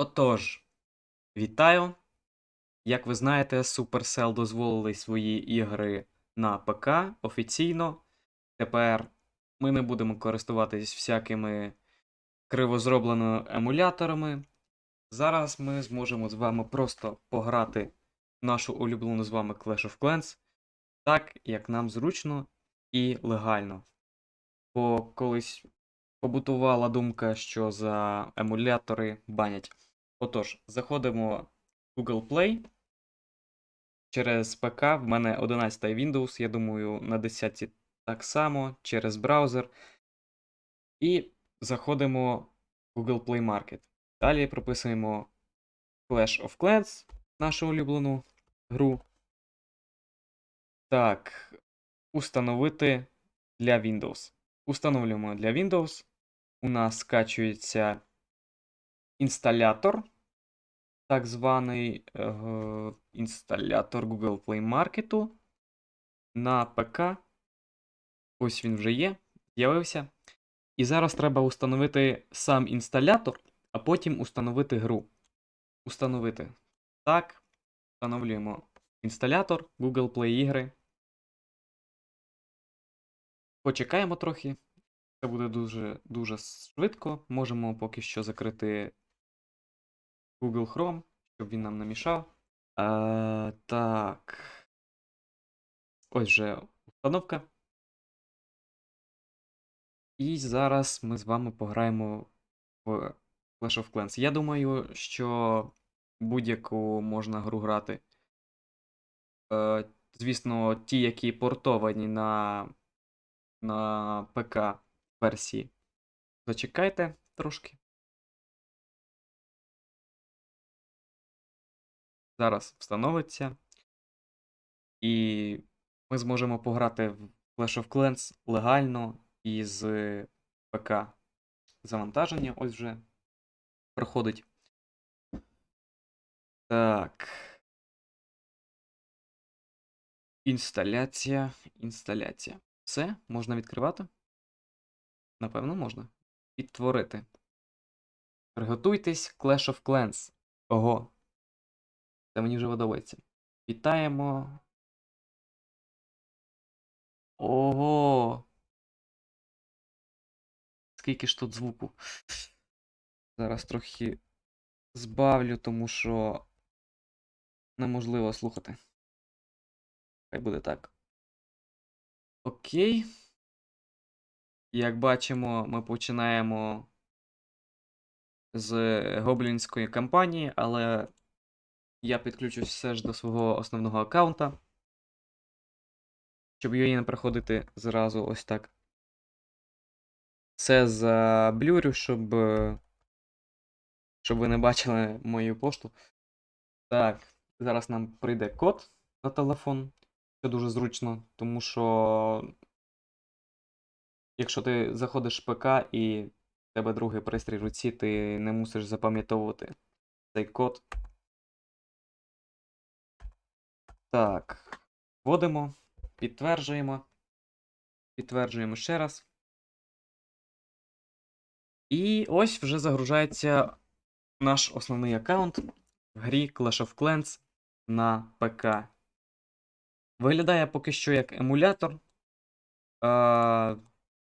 Отож, вітаю! Як ви знаєте, Supercell дозволили свої ігри на ПК офіційно. Тепер ми не будемо користуватись всякими кривозробленими емуляторами. Зараз ми зможемо з вами просто пограти нашу улюблену з вами Clash of Clans так, як нам зручно і легально. Бо колись побутувала думка, що за емулятори банять. Отож, заходимо в Google Play. Через ПК в мене 11 Windows, я думаю, на 10 так само, через браузер. І заходимо в Google Play Market. Далі прописуємо Clash of Clans, нашу улюблену гру. Так, установити для Windows. Установлюємо для Windows. У нас скачується інсталятор, так званий е, інсталятор Google Play Market на ПК. Ось він вже є, з'явився. І зараз треба установити сам інсталятор, а потім установити гру. Установити. Так, встановлюємо інсталятор Google Play ігри. Почекаємо трохи. Це буде дуже дуже швидко. Можемо поки що закрити Google Chrome, щоб він нам не мішав. А, так. Ось вже установка. І зараз ми з вами пограємо в Clash of Clans. Я думаю, що будь-яку можна гру грати. Е, звісно, ті, які портовані на, на ПК версії. Зачекайте трошки. Зараз встановиться. І ми зможемо пограти в Clash of Clans легально із ПК. Завантаження ось вже проходить. Так. Інсталяція. Інсталяція. Все, можна відкривати? Напевно, можна. Відтворити. Приготуйтесь Clash of Clans. Ого. Це мені вже подобається. Вітаємо. Ого. Скільки ж тут звуку? Зараз трохи збавлю, тому що неможливо слухати. Хай буде так. Окей. Як бачимо, ми починаємо з гоблінської кампанії, але я підключусь все ж до свого основного аккаунта, щоб її не проходити зразу ось так. Це заблюрю, щоб, щоб ви не бачили мою пошту. Так, зараз нам прийде код на телефон. Це дуже зручно, тому що якщо ти заходиш в ПК і в тебе другий пристрій в руці, ти не мусиш запам'ятовувати цей код. Так, вводимо, підтверджуємо. Підтверджуємо ще раз. І ось вже загружається наш основний аккаунт в грі Clash of Clans на ПК. Виглядає поки що як емулятор. А,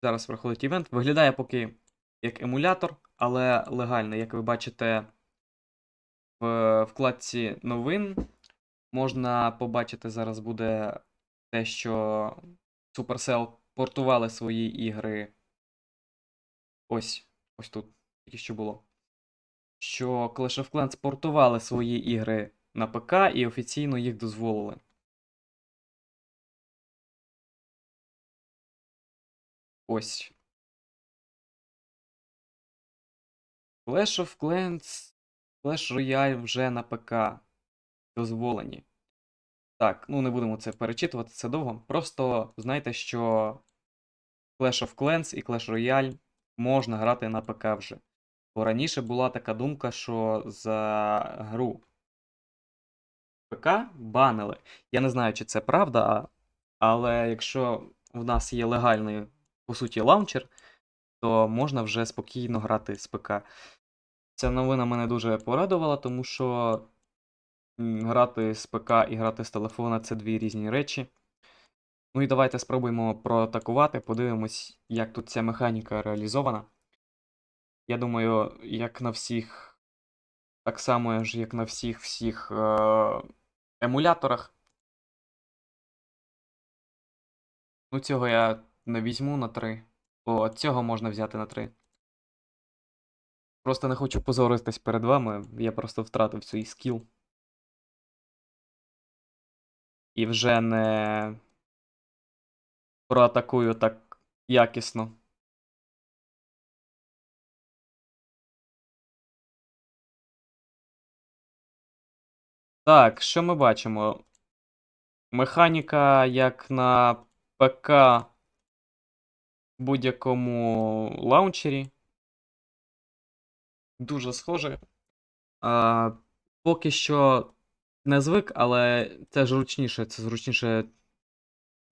Зараз проходить івент. Виглядає поки як емулятор, але легально. Як ви бачите, в вкладці новин можна побачити, зараз буде те, що Supercell портували свої ігри. Ось, ось тут, тільки що було. Що Clash of Clans портували свої ігри на ПК і офіційно їх дозволили. Ось. Clash of Clans, Clash Royale вже на ПК дозволені. Так, ну не будемо це перечитувати, це довго. Просто знайте, що Clash of Clans і Clash Royale можна грати на ПК вже. Бо раніше була така думка, що за гру ПК банили. Я не знаю, чи це правда, але якщо в нас є легальний, по суті, лаунчер, то можна вже спокійно грати з ПК. Ця новина мене дуже порадувала, тому що грати з ПК і грати з телефона це дві різні речі. Ну і давайте спробуємо проатакувати, подивимось, як тут ця механіка реалізована. Я думаю, як на всіх, так само ж, як на всіх всіх е- емуляторах. Ну, цього я не візьму на 3. О, цього можна взяти на 3. Просто не хочу позоритись перед вами, я просто втратив свій скіл. І вже не проатакую так якісно. Так, що ми бачимо? Механіка, як на ПК будь-якому лаунчері. Дуже схоже. А, поки що не звик, але це зручніше. Це зручніше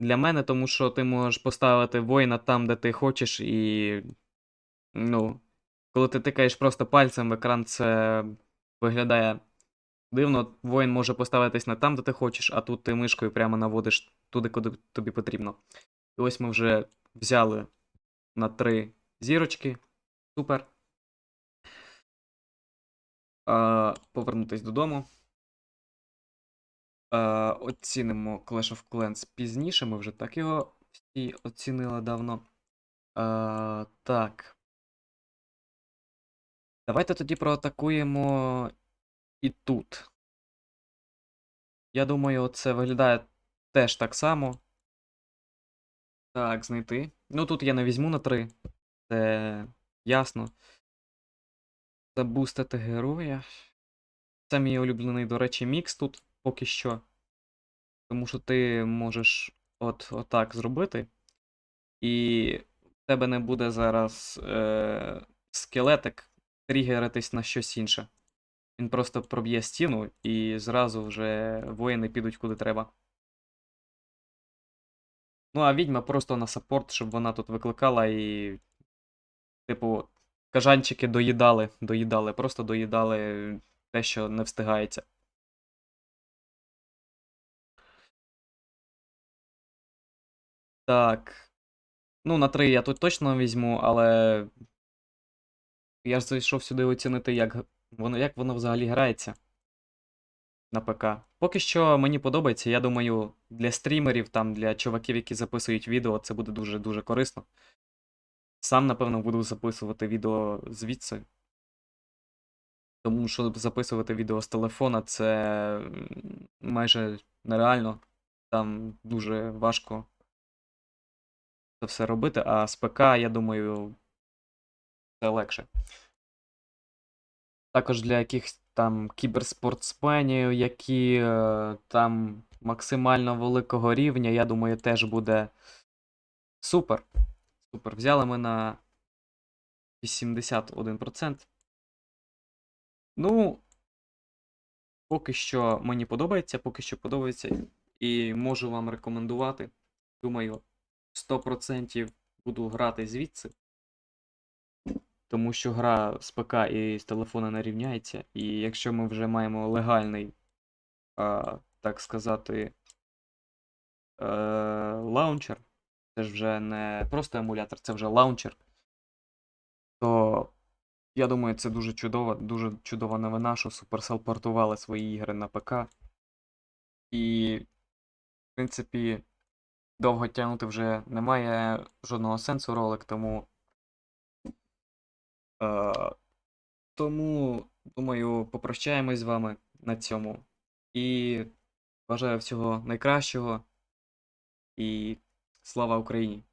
для мене, тому що ти можеш поставити воїна там, де ти хочеш, і. Ну, коли ти тикаєш просто пальцем в екран, це виглядає дивно. Воїн може поставитись не там, де ти хочеш, а тут ти мишкою прямо наводиш туди, куди тобі потрібно. І ось ми вже взяли на три зірочки. Супер. А, повернутись додому. А, оцінимо Clash of Clans пізніше. Ми вже так його всі оцінили давно. А, так. Давайте тоді проатакуємо і тут. Я думаю, це виглядає теж так само. Так, знайти. Ну тут я не візьму на 3. Це ясно. Забустити героя. Це мій улюблений, до речі, мікс тут поки що. Тому що ти можеш от отак зробити. І в тебе не буде зараз е- скелетик тригеритись на щось інше. Він просто проб'є стіну і зразу вже воїни підуть куди треба. Ну, а відьма просто на саппорт, щоб вона тут викликала і. Типу, кажанчики доїдали, доїдали, просто доїдали те, що не встигається. Так. Ну, на 3 я тут точно візьму, але. Я ж зайшов сюди оцінити, як воно, як воно взагалі грається на ПК. Поки що мені подобається, я думаю, для стрімерів, там, для чуваків, які записують відео, це буде дуже-дуже корисно. Сам, напевно, буду записувати відео звідси. Тому що записувати відео з телефона це майже нереально. Там дуже важко це все робити, а з ПК, я думаю, це легше. Також для якихось там кіберспортсменів, які е, там максимально великого рівня, я думаю, теж буде супер. Супер. Взяли ми на 81%. Ну, поки що мені подобається, поки що подобається. І можу вам рекомендувати. Думаю, 100% буду грати звідси. Тому що гра з ПК і з телефона не рівняється. І якщо ми вже маємо легальний, а, так сказати, е, лаунчер, це ж вже не просто емулятор, це вже лаунчер, то я думаю, це дуже чудово, дуже чудова новина, що Supercell портували свої ігри на ПК. І, в принципі, довго тягнути вже немає жодного сенсу ролик, тому. Е, тому, думаю, попрощаємось з вами на цьому. І бажаю всього найкращого. І слава Україні!